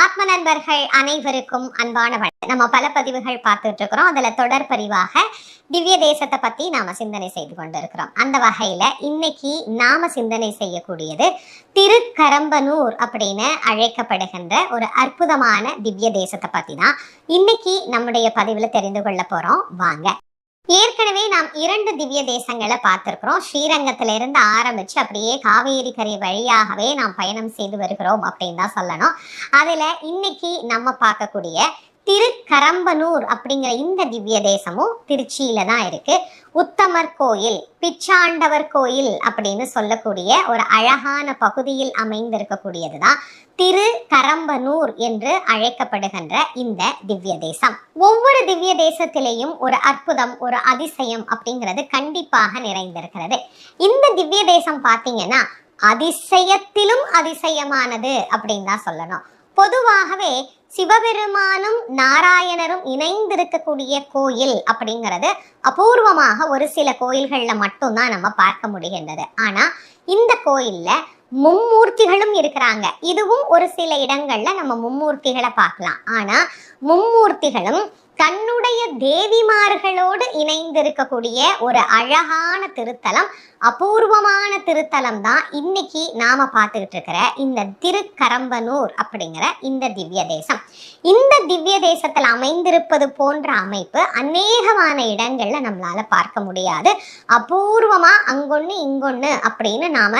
ஆத்ம நண்பர்கள் அனைவருக்கும் அன்பான வணக்கம். நம்ம பல பதிவுகள் பார்த்துட்டு இருக்கிறோம். அதுல தொடர் பதிவாக திவ்ய தேசத்தை பத்தி நாம சிந்தனை செய்து கொண்டிருக்கிறோம். அந்த வகையில இன்னைக்கு நாம சிந்தனை செய்யக்கூடியது திருக்கரம்பனூர் அப்படின்னு அழைக்கப்படுகின்ற ஒரு அற்புதமான திவ்ய தேசத்தை பத்தி தான் இன்னைக்கு நம்முடைய பதிவுல தெரிந்து கொள்ள போறோம். வாங்க. ஏற்கனவே நாம் இரண்டு திவ்ய தேசங்களை பார்த்திருக்கிறோம். ஸ்ரீரங்கத்துல இருந்து ஆரம்பிச்சு அப்படியே காவேரி கரை வழியாகவே நாம் பயணம் செய்து வருகிறோம் அப்படின்னு தான் சொல்லணும். அதுல இன்னைக்கு நம்ம பார்க்கக்கூடிய திருக்கரம்பனூர் அப்படிங்கிற இந்த திவ்ய தேசமும் திருச்சியில தான் இருக்கு. உத்தமர் கோயில் பிச்சாண்டவர் கோயில் அப்படின்னு சொல்லக்கூடிய ஒரு அழகான பகுதியில் அமைந்திருக்கக்கூடியது தான் திரு கரம்பனூர் என்று அழைக்கப்படுகின்ற இந்த திவ்ய தேசம். ஒவ்வொரு திவ்ய தேசத்திலேயும் ஒரு அற்புதம் ஒரு அதிசயம் அப்படிங்கிறது கண்டிப்பாக நிறைந்திருக்கிறது. இந்த திவ்ய தேசம் பார்த்தீங்கன்னா அதிசயத்திலும் அதிசயமானது அப்படின்னு தான் சொல்லணும். பொதுவாகவே சிவபெருமானும் நாராயணரும் இணைந்திருக்கக்கூடிய கோயில் அப்படிங்கிறது அபூர்வமாக ஒரு சில கோயில்களில் மட்டும்தான் நம்ம பார்க்க முடிகின்றது. ஆனால் இந்த கோயில்ல மும்மூர்த்திகளும் இருக்கிறாங்க. இதுவும் ஒரு சில இடங்களில் நம்ம மும்மூர்த்திகளை பார்க்கலாம். ஆனால் மும்மூர்த்திகளும் தன்னுடைய தேவிமார்களோடு இணைந்திருக்கக்கூடிய ஒரு அழகான திருத்தலம் அபூர்வமான திருத்தலம் தான் இன்னைக்கு நாம பார்த்துக்கிட்டு இருக்கிற இந்த திருக்கரம்பனூர் அப்படிங்கிற இந்த திவ்ய தேசம். இந்த திவ்ய தேசத்தில் அமைந்திருப்பது போன்ற அமைப்பு அநேகமான இடங்கள்ல நம்மளால பார்க்க முடியாது. அபூர்வமா அங்கொன்னு இங்கொன்னு அப்படின்னு நாம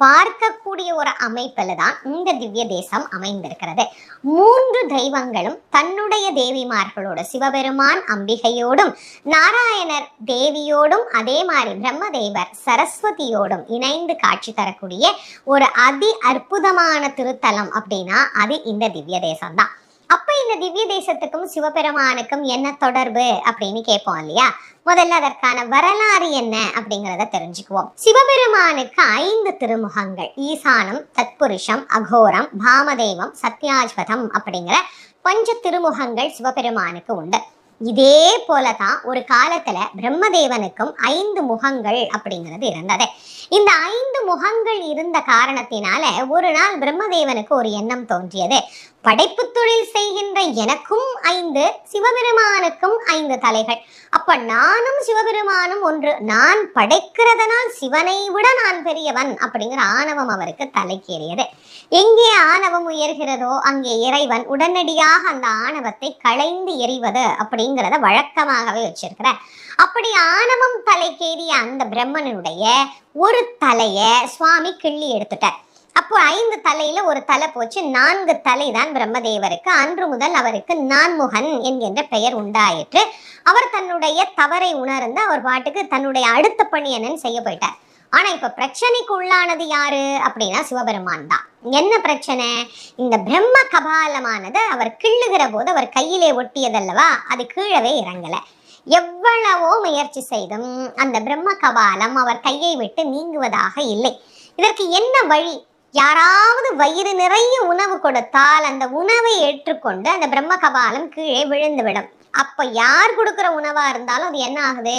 பார்க்கக்கூடிய ஒரு அமைப்பில் தான் இந்த திவ்ய தேசம் அமைந்திருக்கிறது. மூன்று தெய்வங்களும் தன்னுடைய தேவிமார்களோடு சிவபெருமான் அம்பிகையோடும் நாராயணர் தேவியோடும் அதே மாதிரி பிரம்மதேவர் சரஸ்வதியோடும் இணைந்து காட்சி தரக்கூடிய ஒரு அதி அற்புதமான திருத்தலம் அப்படின்னா அது இந்த திவ்ய தேசம் தான் அப்ப இந்த திவ்ய தேசத்துக்கும் சிவபெருமானுக்கும் என்ன தொடர்பு அப்படின்னு கேட்போம் இல்லையா? முதல்ல அதற்கான வரலாறு என்ன அப்படிங்கிறத தெரிஞ்சுக்குவோம். சிவபெருமானுக்கு ஐந்து திருமுகங்கள். ஈசானம் தத்புருஷம் அகோரம் பாமதேவம் சத்யாஜ்வதம் அப்படிங்கிற பஞ்ச திருமுகங்கள் சிவபெருமானுக்கு உண்டு. இதே போல தான் ஒரு காலத்துல பிரம்மதேவனுக்கும் ஐந்து முகங்கள் அப்படிங்கிறது இருந்தது. இந்த ஐந்து முகங்கள் இருந்த காரணத்தினால ஒரு நாள் பிரம்மதேவனுக்கு ஒரு எண்ணம் தோன்றியது. படைப்பு தொழில் செய்கின்ற எனக்கும் ஐந்து சிவபெருமானுக்கும் ஐந்து தலைகள். அப்ப நானும் சிவபெருமானும் ஒன்று நான் படைக்கிறதனால் சிவனை விட நான் பெரியவன் அப்படிங்கிற ஆணவம் அவருக்கு தலைக்கேறியது. எங்கே ஆணவம் உயர்கிறதோ அங்கே இறைவன் உடனடியாக அந்த ஆணவத்தை களைந்து எறிவது அப்படிங்கிறத வழக்கமாகவே வச்சிருக்கிறார். அப்படி ஆணவம் தலைக்கேறிய அந்த பிரம்மனுடைய ஒரு தலைய சுவாமி கிள்ளி எடுத்துட்டார். அப்போ ஐந்து தலையில ஒரு தலை போச்சு. நான்கு தலை தான் பிரம்மதேவருக்கு அன்று முதல் அவருக்கு நான்முகன் என்கின்ற பெயர் உண்டாயிற்று. அவர் தன்னுடைய தவறை உணர்ந்து அவர் பாட்டுக்கு தன்னுடைய அடுத்த பணி என்னன்னு செய்ய போயிட்டார். ஆனா இப்ப பிரச்சனைக்கு உள்ளானது யாரு? அப்படின்னா சிவபெருமான் தான். என்ன பிரச்சனை? இந்த பிரம்ம கபாலமானது அவர் கிள்ளுகிற போது அவர் கையிலே ஒட்டியதல்லவா? அது கீழவே இறங்கல. எவ்வளவோ முயற்சி செய்தும் அந்த பிரம்ம கபாலம் அவர் கையை விட்டு நீங்குவதாக இல்லை. இதற்கு என்ன வழி? யாராவது வயிறு நிறைய உணவு கொடுத்தால் அந்த உணவை ஏற்றுக்கொண்டு அந்த பிரம்ம கபாலம் கீழே விழுந்துவிடும். அப்ப யார் கொடுக்கிற உணவா இருந்தாலும் அது என்ன ஆகுது?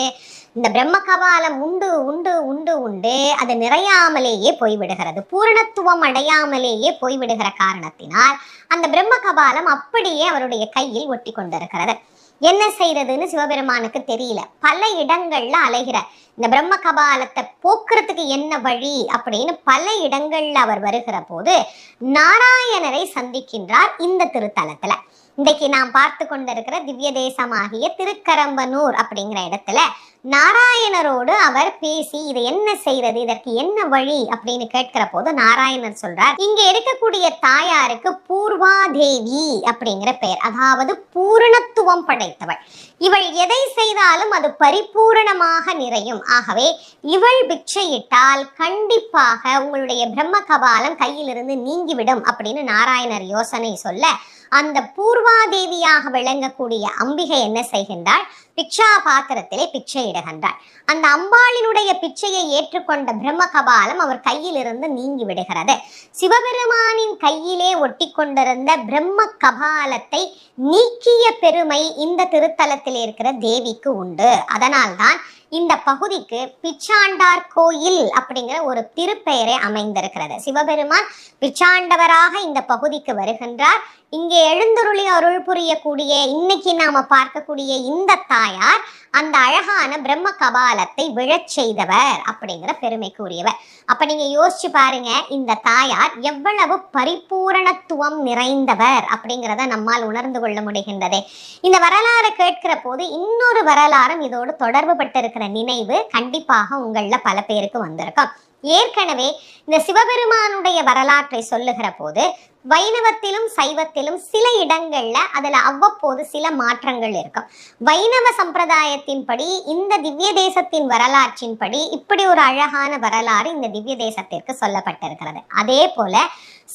இந்த பிரம்ம கபாலம் உண்டு உண்டு உண்டு உண்டு அது நிறையாமலேயே போய்விடுகிறது. பூரணத்துவம் அடையாமலேயே போய்விடுகிற காரணத்தினால் அந்த பிரம்ம கபாலம் அப்படியே அவருடைய கையில் ஒட்டி கொண்டிருக்கிறது என்ன செய்யறதுன்னு சிவபெருமானுக்கு தெரியல. பல இடங்கள்ல அலைகிற இந்த பிரம்ம கபாலத்தை போக்குறதுக்கு என்ன வழி அப்படின்னு பல இடங்கள்ல அவர் வருகிற போது நாராயணரை சந்திக்கின்றார் இந்த திருத்தலத்துல. இன்றைக்கு நாம் பார்த்து கொண்டிருக்கிற திவ்ய தேசமாகிய திருக்கரம்பனூர் அப்படிங்கிற இடத்துல நாராயணரோடு அவர் பேசி இது என்ன செய்யறது இதற்கு என்ன வழி? அப்படின்னு கேட்கிற போது நாராயணர் சொல்றார் இங்க இருக்கக்கூடிய தாயாருக்கு பூர்வாதேவி அப்படிங்கிற பெயர். அதாவது பூரணத்துவம் படைத்தவள். இவள் எதை செய்தாலும் அது பரிபூரணமாக நிறையும். ஆகவே இவள் பிச்சையிட்டால் கண்டிப்பாக உங்களுடைய பிரம்ம கபாலம் கையிலிருந்து நீங்கிவிடும் அப்படின்னு நாராயணர் யோசனை சொல்ல அந்த பூர்வாதேவியாக விளங்கக்கூடிய அம்பிகை என்ன செய்கின்றாள்? பிக்ஷா பாத்திரத்திலே பிச்சை இடுகின்றாள். அந்த அம்பாளினுடைய பிச்சையை ஏற்றுக்கொண்ட பிரம்ம கபாலம் அவர் கையிலிருந்து நீங்கி விடுகிறது. சிவபெருமானின் கையிலே ஒட்டி கொண்டிருந்த பிரம்ம கபாலத்தை நீக்கிய பெருமை இந்த திருத்தலத்தில் இருக்கிற தேவிக்கு உண்டு. அதனால்தான் இந்த பகுதிக்கு பிச்சாண்டார் கோயில் அப்படிங்கிற ஒரு திருப்பெயரே அமைந்திருக்கிறது. சிவபெருமான் பிச்சாண்டவராக இந்த பகுதிக்கு வருகின்றார். இங்கே எழுந்தருளி அருள் புரியக்கூடிய இன்னைக்கு நாம பார்க்கக்கூடிய இந்த தாயார் அந்த அழகான பிரம்ம கபாலத்தை விழச் செய்தவர் அப்படிங்கிற பெருமைக்குரியவர். அப்ப நீங்க யோசிச்சு பாருங்க இந்த தாயார் எவ்வளவு பரிபூரணத்துவம் நிறைந்தவர் அப்படிங்கிறத நம்மால் உணர்ந்து கொள்ள முடிகின்றது. இந்த வரலாறு கேட்கிற போது இன்னொரு வரலாறும் இதோடு தொடர்பு பட்டிருக்கிற நினைவு கண்டிப்பாக உங்கள பல பேருக்கு வந்திருக்கும். ஏற்கனவே இந்த சிவபெருமானுடைய வரலாற்றை சொல்லுகிற போது வைணவத்திலும் சைவத்திலும் சில இடங்கள்ல அதுல அவ்வப்போது சில மாற்றங்கள் இருக்கும். வைணவ சம்பிரதாயத்தின்படி இந்த திவ்ய தேசத்தின் வரலாற்றின்படி இப்படி ஒரு அழகான வரலாறு இந்த திவ்ய தேசத்திற்கு சொல்லப்பட்டிருக்கிறது. அதே போல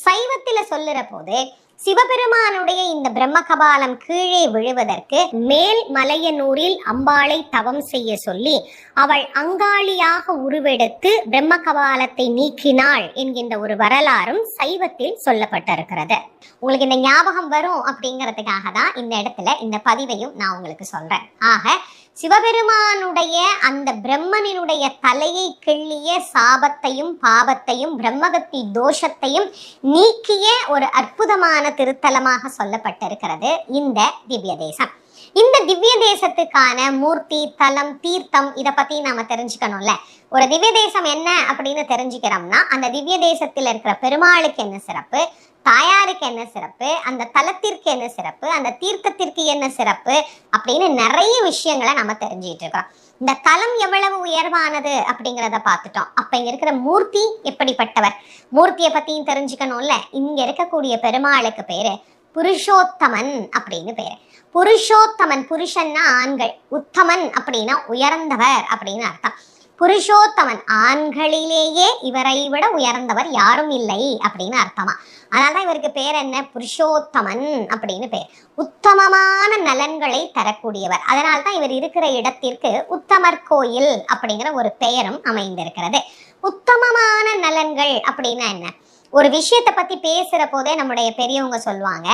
சைவத்தில சொல்லுற போது சிவபெருமானுடைய இந்த பிரம்ம கபாலம் கீழே விழுவதற்கு மேல் மலையனூரில் அம்பாளை தவம் செய்ய சொல்லி அவள் அங்காளியாக உருவெடுத்து பிரம்ம கபாலத்தை நீக்கினாள் என்கின்ற ஒரு வரலாறும் சைவத்தில் சொல்லப்பட்டிருக்கிறது. உங்களுக்கு இந்த ஞாபகம் வரும் அப்படிங்கிறதுக்காக தான் இந்த இடத்துல இந்த பதிவையும் நான் உங்களுக்கு சொல்றேன். ஆக சிவபெருமானுடைய அந்த பிரம்மனினுடைய தலையை கிள்ளிய சாபத்தையும் பாபத்தையும் பிரம்மகத்தி தோஷத்தையும் நீக்கிய ஒரு அற்புதமான திருத்தலமாக சொல்லப்பட்டிருக்கிறது இந்த திவ்ய தேசம். இந்த திவ்ய தேசத்துக்கான மூர்த்தி தலம் தீர்த்தம் இதை பத்தி நாம தெரிஞ்சுக்கணும்ல. ஒரு திவ்ய தேசம் என்ன அப்படின்னு தெரிஞ்சுக்கிறோம்னா அந்த திவ்ய தேசத்தில் இருக்கிற பெருமாளுக்கு என்ன சிறப்பு? தாயாருக்கு என்ன சிறப்பு? அந்த தலத்திற்கு என்ன சிறப்பு? அந்த தீர்த்தத்திற்கு என்ன சிறப்பு? அப்படின்னு நிறைய விஷயங்களை நம்ம தெரிஞ்சுக்கிட்டு இருக்கிறோம். இந்த தலம் எவ்வளவு உயர்வானது அப்படிங்கிறத பார்த்துட்டோம். அப்ப இங்க இருக்கிற மூர்த்தி எப்படிப்பட்டவர்? மூர்த்தியை பத்தியும் தெரிஞ்சுக்கணும்ல. இங்க இருக்கக்கூடிய பெருமாளுக்கு பேர் புருஷோத்தமன் அப்படின்னு பேர். புருஷோத்தமன் புருஷன்னா ஆண்கள். உத்தமன் அப்படின்னா உயர்ந்தவர் அப்படின்னு அர்த்தம். புருஷோத்தமன். ஆண்களிலேயே இவரை விட உயர்ந்தவர் யாரும் இல்லை அப்படின்னு அர்த்தமா. அதனால இவருக்கு பேர் என்ன? புருஷோத்தமன் அப்படின்னு பேர். உத்தமமான நலன்களை தரக்கூடியவர். அதனால தான் இவர் இருக்கிற இடத்திற்கு உத்தமர் கோயில் அப்படிங்கிற ஒரு பெயரும் அமைந்திருக்கிறது. உத்தமமான நலன்கள் அப்படின்னா என்ன? ஒரு விஷயத்தை பத்தி பேசுற போதே நம்முடைய பெரியவங்க சொல்லுவாங்க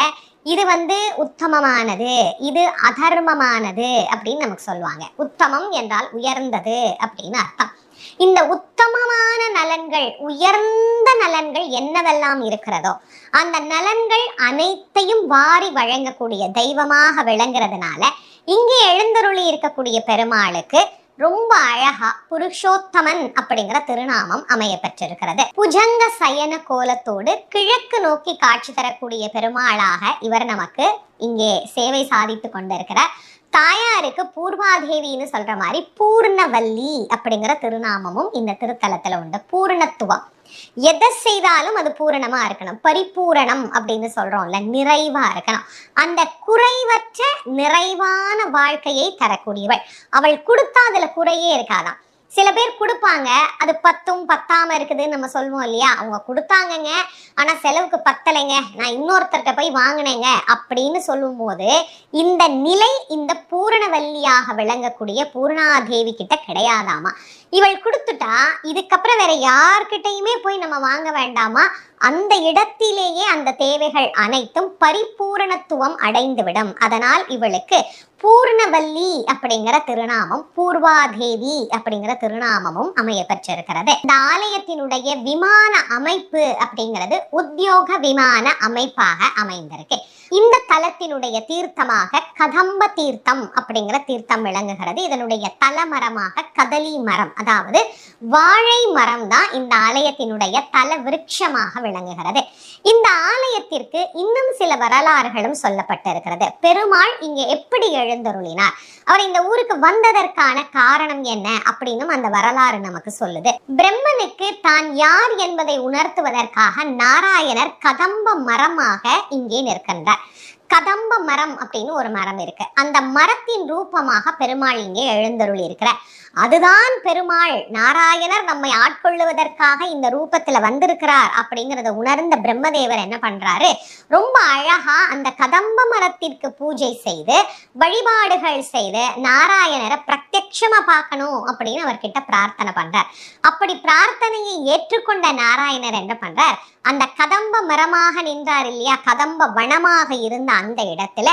இது வந்து உத்தமமானது இது அதர்மமானது அப்படின்னு நமக்கு சொல்லுவாங்க. உத்தமம் என்றால் உயர்ந்தது அப்படின்னு அர்த்தம். இந்த உத்தமமான நலன்கள் உயர்ந்த நலன்கள் என்னவெல்லாம் இருக்கிறதோ அந்த நலன்கள் அனைத்தையும் வாரி வழங்கக்கூடிய தெய்வமாக விளங்குறதுனால இங்கே எழுந்தருளி இருக்கக்கூடிய பெருமாளுக்கு ரொம்ப அழகா புருஷோத்தமன் அப்படிங்கிற திருநாமம் அமைய பெற்றிருக்கிறது. புஜங்க சயன கோலத்தோடு கிழக்கு நோக்கி காட்சி தரக்கூடிய பெருமாளாக இவர் நமக்கு இங்கே சேவை சாதித்து கொண்டிருக்கிறார் தாயாருக்கு பூர்வாதேவின்னு சொல்ற மாதிரி பூர்ணவல்லி அப்படிங்கிற திருநாமமும் இந்த திருத்தலத்துல உண்டு. பூர்ணத்துவம். எதை செய்தாலும் அது பூரணமா இருக்கணும். பரிபூரணம் அப்படின்னு சொல்றோம்ல நிறைவா இருக்கணும். அந்த குறைவற்ற நிறைவான வாழ்க்கையை தரக்கூடியவள். அவள் கொடுத்தா அதுல குறையே இருக்காதாம். சில பேர் கொடுப்பாங்க அது பத்தும் பத்தாம இருக்குதுன்னு நம்ம சொல்லுவோம் இல்லையா? அவங்க கொடுத்தாங்கங்க ஆனா செலவுக்கு பத்தலைங்க நான் இன்னொருத்தர்கிட்ட போய் வாங்கினேங்க அப்படின்னு சொல்லும் போது இந்த நிலை இந்த பூரணவல்லியாக விளங்கக்கூடிய பூர்ணாதேவி கிட்ட கிடையாதாமா? இவள் கொடுத்துட்டா இதுக்கப்புறம் வேற யார்கிட்டயுமே போய் நம்ம வாங்க வேண்டாமா? அந்த இடத்திலேயே அந்த தேவைகள் அனைத்தும் பரிபூரணத்துவம் அடைந்துவிடும். அதனால் இவளுக்கு பூர்ணவல்லி அப்படிங்கிற திருநாமம் பூர்வாதேவி அப்படிங்கிற திருநாமமும் அமைய பெற்றிருக்கிறது. இந்த ஆலயத்தினுடைய விமான அமைப்பு அப்படிங்கிறது உத்தியோக விமான அமைப்பாக அமைந்திருக்கு. இந்த தலத்தினுடைய தீர்த்தமாக கதம்ப தீர்த்தம் அப்படிங்கிற தீர்த்தம் விளங்குகிறது. இதனுடைய தலமரமாக கதலி மரம் அதாவது வாழை மரம் தான் இந்த ஆலயத்தினுடைய தல விருட்சமாக விளங்குகிறது. இந்த ஆலயத்திற்கு இன்னும் சில வரலாறுகளும் சொல்லப்பட்டிருக்கிறது. பெருமாள் இங்கே எப்படி எழுந்தருளினார்? அவர் இந்த ஊருக்கு வந்ததற்கான காரணம் என்ன அப்படின்னும் அந்த வரலாறு நமக்கு சொல்லுது. பிரம்மனுக்கு தான் யார் என்பதை உணர்த்துவதற்காக நாராயணர் கதம்ப மரமாக இங்கே நிற்கின்றார். கதம்ப மரம் அப்படின்னு ஒரு மரம் இருக்கு. அந்த மரத்தின் ரூபமாக பெருமாள் இங்கே எழுந்தருளி இருக்கிறார். அதுதான் பெருமாள். நாராயணர் நம்மை ஆட்கொள்ளுவதற்காக இந்த ரூபத்துல வந்திருக்கிறார் அப்படிங்கறத உணர்ந்த பிரம்மதேவர் என்ன பண்றாரு? ரொம்ப அழகா அந்த கதம்ப மரத்திற்கு பூஜை செய்து வழிபாடுகள் செய்து நாராயணரை பிரத்யட்சமா பார்க்கணும் அப்படின்னு அவர்கிட்ட பிரார்த்தனை பண்றார். அப்படி பிரார்த்தனையை ஏற்றுக்கொண்ட நாராயணர் என்ன பண்றார்? அந்த கதம்ப மரமாக நின்றார் இல்லையா? கதம்ப வனமாக இருந்த அந்த இடத்துல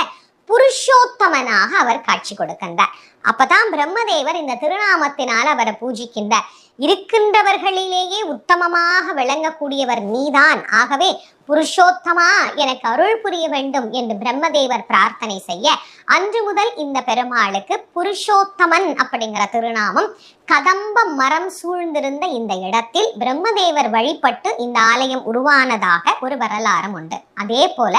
புருஷோத்தமனாக அவர் காட்சி கொடுக்கின்றார். அப்பதான் பிரம்மதேவர் இந்த திருநாமத்தினால் அவரை பூஜிக்கின்றார். இருக்கின்றவர்களிலேயே உத்தமமாக விளங்கக்கூடியவர் நீதான். ஆகவே புருஷோத்தமா எனக்கு அருள் புரிய வேண்டும் என்று பிரம்மதேவர் பிரார்த்தனை செய்ய அன்று முதல் இந்த பெருமாளுக்கு புருஷோத்தமன் அப்படிங்கிற திருநாமம் கதம்ப மரம் சூழ்ந்திருந்த இந்த இடத்தில் பிரம்மதேவர் வழிபட்டு இந்த ஆலயம் உருவானதாக ஒரு வரலாறும் உண்டு. அதே போல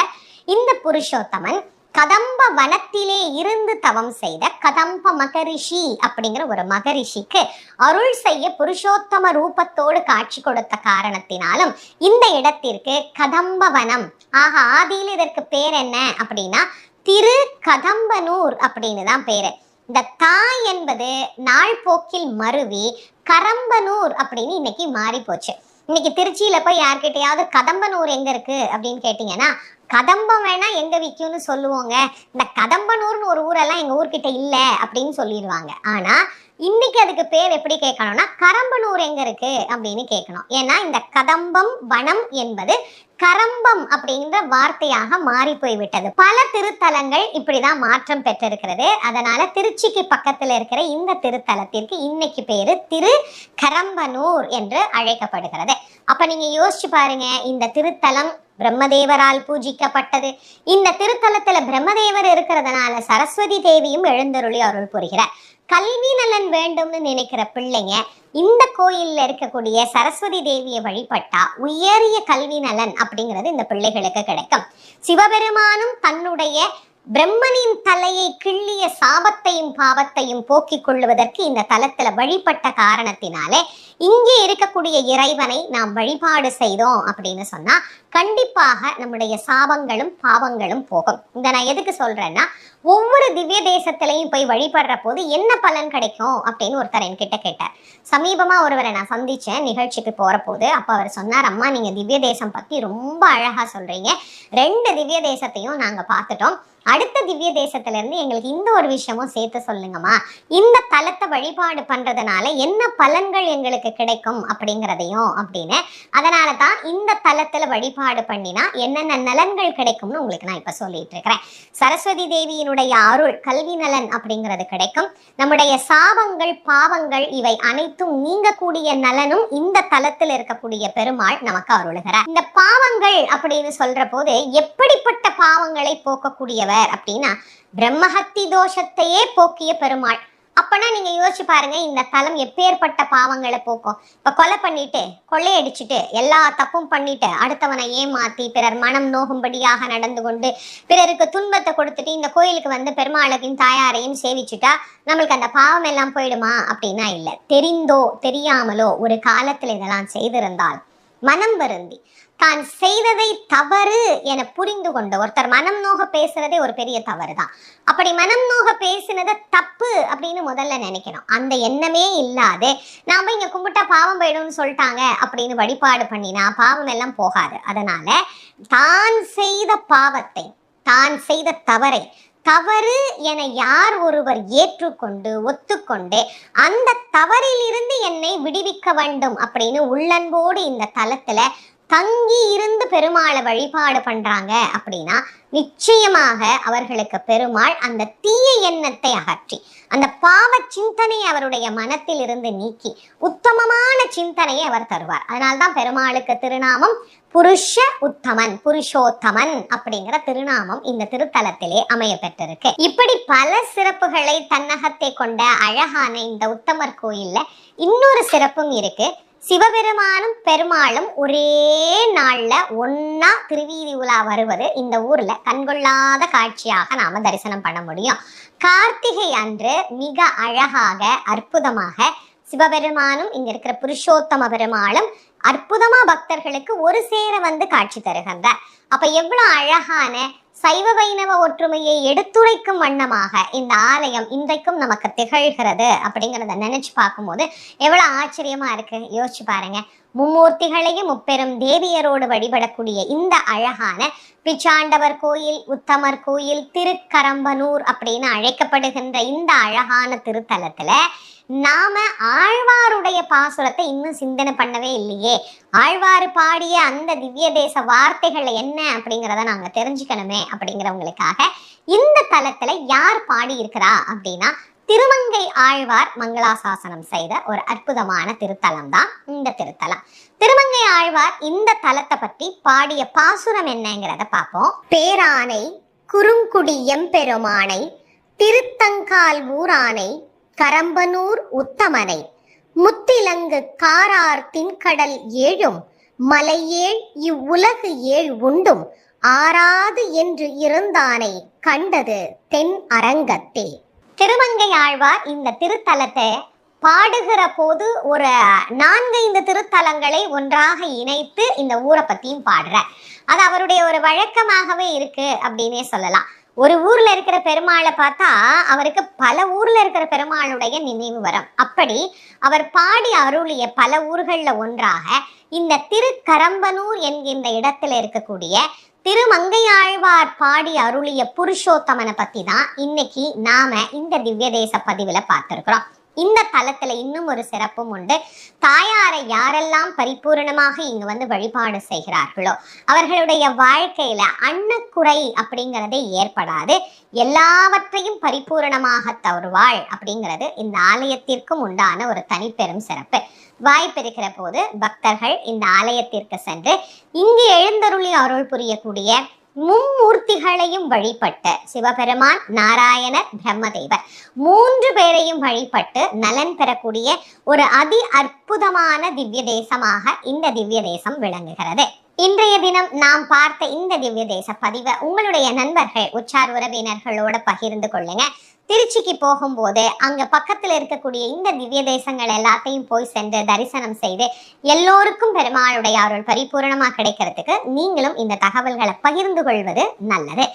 இந்த புருஷோத்தமன் கதம்ப வனத்திலே இருந்து தவம் செய்த கதம்ப மகரிஷி அப்படிங்கிற ஒரு மகரிஷிக்கு அருள் செய்ய புருஷோத்தம ரூபத்தோடு காட்சி கொடுத்த காரணத்தினாலும் இந்த இடத்திற்கு கதம்ப வனம். ஆக ஆதியில் இதற்கு பேர் என்ன அப்படின்னா திரு கதம்பனூர் அப்படின்னு தான் பேரு. இந்த தாய் என்பது நாள் போக்கில் மருவி கரம்பனூர் அப்படின்னு இன்னைக்கு மாறி போச்சு இன்னைக்கு திருச்சியில போய் யார்கிட்டயாவது கதம்பனூர் எங்க இருக்கு அப்படின்னு கேட்டீங்கன்னா கதம்பம் வேணா எங்க விற்கும்னு சொல்லுவோங்க. இந்த கதம்பனூர்னு ஒரு ஊரெல்லாம் எங்க ஊர்கிட்ட இல்ல அப்படின்னு சொல்லிடுவாங்க. ஆனா இன்னைக்கு அதுக்கு பேர் எப்படி கேட்கணும்னா கரம்பனூர் எங்க இருக்கு அப்படின்னு கேட்கணும். ஏன்னா இந்த கதம்பம் வனம் என்பது கரம்பம் அப்படின்ற வார்த்தையாக மாறி போய்விட்டது. பல திருத்தலங்கள் இப்படிதான் மாற்றம் பெற்றிருக்கிறது. அதனால திருச்சிக்கு பக்கத்துல இருக்கிற இந்த திருத்தலத்திற்கு இன்னைக்கு பேரு திரு கரம்பனூர் என்று அழைக்கப்படுகிறது. அப்ப நீங்க யோசிச்சு பாருங்க இந்த திருத்தலம் பிரம்மதேவரால் பூஜிக்கப்பட்டது. இந்த திருத்தலத்துல பிரம்மதேவர் இருக்கிறதுனால சரஸ்வதி தேவியும் எழுந்தருளி அருள் புரிகிறார். கல்வி நலன் வேண்டும்னு நினைக்கிற பிள்ளைங்க இந்த கோயில்ல இருக்கக்கூடிய சரஸ்வதி தேவியை வழிபட்டா உயரிய கல்வி நலன் அப்படிங்கிறது இந்த பிள்ளைகளுக்கு கிடைக்கும். சிவபெருமானும் தன்னுடைய பிரம்மனின் தலையை கிள்ளிய சாபத்தையும் பாவத்தையும் போக்கிக் கொள்வதற்கு இந்த தலத்துல வழிபட்ட காரணத்தினாலே இங்கே இருக்கக்கூடிய இறைவனை நாம் வழிபாடு செய்தோம் அப்படின்னு சொன்னா கண்டிப்பாக நம்முடைய சாபங்களும் பாவங்களும் போகும். இந்த நான் எதுக்கு சொல்றேன்னா ஒவ்வொரு திவ்ய தேசத்திலையும் போய் வழிபடுற போது என்ன பலன் கிடைக்கும் அப்படின்னு ஒருத்தர் என்கிட்ட கேட்டார். சமீபமா ஒருவரை நான் சந்திச்சேன் நிகழ்ச்சிக்கு போற போது. அப்ப அவர் சொன்னார் அம்மா நீங்க திவ்ய தேசம் பத்தி ரொம்ப அழகா சொல்றீங்க. ரெண்டு திவ்ய தேசத்தையும் நாங்க பார்த்துட்டோம். அடுத்த திவ்ய தேசத்துல இருந்து எங்களுக்கு இந்த ஒரு விஷயமும் சேர்த்து சொல்லுங்கம்மா. இந்த தலத்தை வழிபாடு பண்றதுனால என்ன பலன்கள் எங்களுக்கு கிடைக்கும் அப்படிங்கிறதையும் அப்படின்னு. அதனால தான் இந்த தலத்துல வழிபாடு வழிபாடு பண்ணினா என்னென்ன நலன்கள் கிடைக்கும்னு உங்களுக்கு நான் இப்ப சொல்லிட்டு இருக்கிறேன். சரஸ்வதி தேவியினுடைய அருள் கல்வி நலன் அப்படிங்கிறது கிடைக்கும். நம்முடைய சாபங்கள் பாவங்கள் இவை அனைத்தும் நீங்கக்கூடிய நலனும் இந்த தலத்தில் இருக்கக்கூடிய பெருமாள் நமக்கு அருளுகிறார். இந்த பாவங்கள் அப்படின்னு சொல்ற போது எப்படிப்பட்ட பாவங்களை போக்கக்கூடியவர் அப்படின்னா பிரம்மஹத்தி தோஷத்தையே போக்கிய பெருமாள். அப்பனா நீங்க யோசிச்சு பாருங்க இந்த தலம் எப்பேற்பட்ட பாவங்களை போக்கும். இப்ப கொலை பண்ணிட்டு கொள்ளையடிச்சுட்டு எல்லா தப்பும் பண்ணிட்டு அடுத்தவனை ஏமாத்தி பிறர் மனம் நோகும்படியாக நடந்து கொண்டு பிறருக்கு துன்பத்தை கொடுத்துட்டு இந்த கோயிலுக்கு வந்து பெருமாளையும் தாயாரையும் சேவிச்சுட்டா நம்மளுக்கு அந்த பாவம் எல்லாம் போயிடுமா? அப்படின்னா இல்லை. தெரிந்தோ தெரியாமலோ ஒரு காலத்துல இதெல்லாம் செய்திருந்தால் மனம் வருந்தி தான் செய்ததை தவறு என புரிந்து கொண்ட ஒருத்தர் மனம் நோக பேசுறதே ஒரு பெரிய தவறு தான் அப்படி மனம் நோக பேசினதை தப்பு அப்படின்னு முதல்ல நினைக்கணும். அந்த எண்ணமே இல்லாது நாம இங்க கும்பிட்டா பாவம் போயிடும்னு சொல்லிட்டாங்க அப்படின்னு வழிபாடு பண்ணினா பாவம் எல்லாம் போகாது. அதனால தான் செய்த பாவத்தை தான் செய்த தவறை தவறு என யார் ஒருவர் ஏற்றுக்கொண்டு ஒத்துக்கொண்டு அந்த தவறிலிருந்து என்னை விடுவிக்க வேண்டும் அப்படின்னு உள்ளன்போடு இந்த தளத்துல தங்கி இருந்து பெருமாளை வழிபாடு பண்றாங்க அப்படின்னா நிச்சயமாக அவர்களுக்கு பெருமாள் அந்த தீய எண்ணத்தை அகற்றி அந்த பாவ சிந்தனையை அவருடைய மனத்தில் இருந்து நீக்கி உத்தமமான சிந்தனையை அவர் தருவார். அதனால்தான் பெருமாளுக்கு திருநாமம் புருஷ உத்தமன் புருஷோத்தமன் அப்படிங்கிற திருநாமம் இந்த திருத்தலத்திலே அமைய பெற்றிருக்கு இப்படி பல சிறப்புகளை தன்னகத்தை கொண்ட அழகான இந்த உத்தமர் கோயில்ல இன்னொரு சிறப்பும் இருக்கு. சிவபெருமானும் பெருமாளும் ஒரே நாள்ல ஒன்னா திருவீதி உலா வருவது இந்த ஊர்ல கண்கொள்ளாத காட்சியாக நாம தரிசனம் பண்ண முடியும். கார்த்திகை அன்று மிக அழகாக அற்புதமாக சிவபெருமானும் இங்க இருக்கிற புருஷோத்தம பெருமாளும் அற்புதமா பக்தர்களுக்கு ஒரு சேர வந்து காட்சி தருகின்றார் அப்ப எவ்வளவு அழகான சைவ வைணவ ஒற்றுமையை எடுத்துரைக்கும் வண்ணமாக இந்த ஆலயம் இன்றைக்கும் நமக்கு திகழ்கிறது அப்படிங்கிறத நினைச்சு பார்க்கும்போது எவ்வளவு ஆச்சரியமா இருக்கு. யோசிச்சு பாருங்க. மும்மூர்த்திகளையும் முப்பெரும் தேவியரோடு வழிபடக்கூடிய இந்த அழகான பிச்சாண்டவர் கோயில் உத்தமர் கோயில் திருக்கரம்பனூர் அப்படின்னு அழைக்கப்படுகின்ற இந்த அழகான திருத்தலத்துல நாம ஆழ்வாருடைய பாசுரத்தை இன்னும் சிந்தனை பண்ணவே இல்லையே. ஆழ்வார் பாடிய அந்த திவ்ய தேச வார்த்தைகள் என்ன அப்படிங்கிறத நாங்க தெரிஞ்சுக்கணுமே அப்படிங்கிறவங்களுக்காக இந்த தலத்தில் யார் பாடி இருக்கிறா அப்படின்னா திருமங்கை ஆழ்வார் மங்களாசாசனம் செய்த ஒரு அற்புதமான திருத்தலம் தான் இந்த திருத்தலம். திருமங்கை ஆழ்வார் இந்த தலத்தை பற்றி பாடிய பாசுரம் என்னங்கிறத பார்ப்போம். பேரானை குறுங்குடி எம்பெருமானை திருத்தங்கால் ஊரானை கரம்பனூர் உத்தமனை. முத்திலங்கு காரார் தின்கடல் ஏழும் மலையேழ் இவ்வுலகு ஏழ் உண்டும் ஆறாது என்று இருந்தானை கண்டது தென் அரங்கத்தே. திருமங்கை ஆழ்வார் இந்த திருத்தலத்தை பாடுகிற போது ஒரு நான்கைந்து திருத்தலங்களை ஒன்றாக இணைத்து இந்த ஊரை பத்தியும் பாடுற அது அவருடைய ஒரு வழக்கமாகவே இருக்கு அப்படின்னே சொல்லலாம். ஒரு ஊர்ல இருக்கிற பெருமாளை பார்த்தா அவருக்கு பல ஊர்ல இருக்கிற பெருமாளுடைய நினைவு வரும். அப்படி அவர் பாடி அருளிய பல ஊர்களில் ஒன்றாக இந்த திருக்கரம்பனூர் என்கின்ற இடத்துல இருக்கக்கூடிய திருமங்கையாழ்வார் பாடி அருளிய புருஷோத்தமனை பத்தி தான் இன்னைக்கு நாம இந்த திவ்ய தேச பதிவுல பார்த்திருக்கிறோம். இந்த தலத்துல இன்னும் ஒரு சிறப்பும் உண்டு. தாயாரை யாரெல்லாம் பரிபூரணமாக இங்கு வந்து வழிபாடு செய்கிறார்களோ அவர்களுடைய வாழ்க்கையில அன்னக்குறை அப்படிங்கிறதே ஏற்படாது. எல்லாவற்றையும் பரிபூரணமாக தருவாள் அப்படிங்கிறது இந்த ஆலயத்திற்கும் உண்டான ஒரு தனிப்பெரும் சிறப்பு. வாய்ப்பிருக்கிற போது பக்தர்கள் இந்த ஆலயத்திற்கு சென்று இங்கு எழுந்தருளி அருள் புரியக்கூடிய மும்மூர்த்திகளையும் வழிபட்டு சிவபெருமான் நாராயணர் பிரம்மதேவர். மூன்று பேரையும் வழிபட்டு நலன் பெறக்கூடிய ஒரு அதி அற்புதமான திவ்ய தேசமாக இந்த திவ்ய தேசம் விளங்குகிறது. இன்றைய தினம் நாம் பார்த்த இந்த திவ்ய தேச பதிவை உங்களுடைய நண்பர்கள் உச்சார் உறவினர்களோட பகிர்ந்து கொள்ளுங்க. திருச்சிக்கு போகும்போது அங்க பக்கத்துல இருக்கக்கூடிய இந்த திவ்ய தேசங்கள் எல்லாத்தையும் போய் சென்று தரிசனம் செய்து எல்லோருக்கும் பெருமாளுடைய அருள் பரிபூரணமா கிடைக்கிறதுக்கு நீங்களும் இந்த தகவல்களை பகிர்ந்து கொள்வது நல்லது.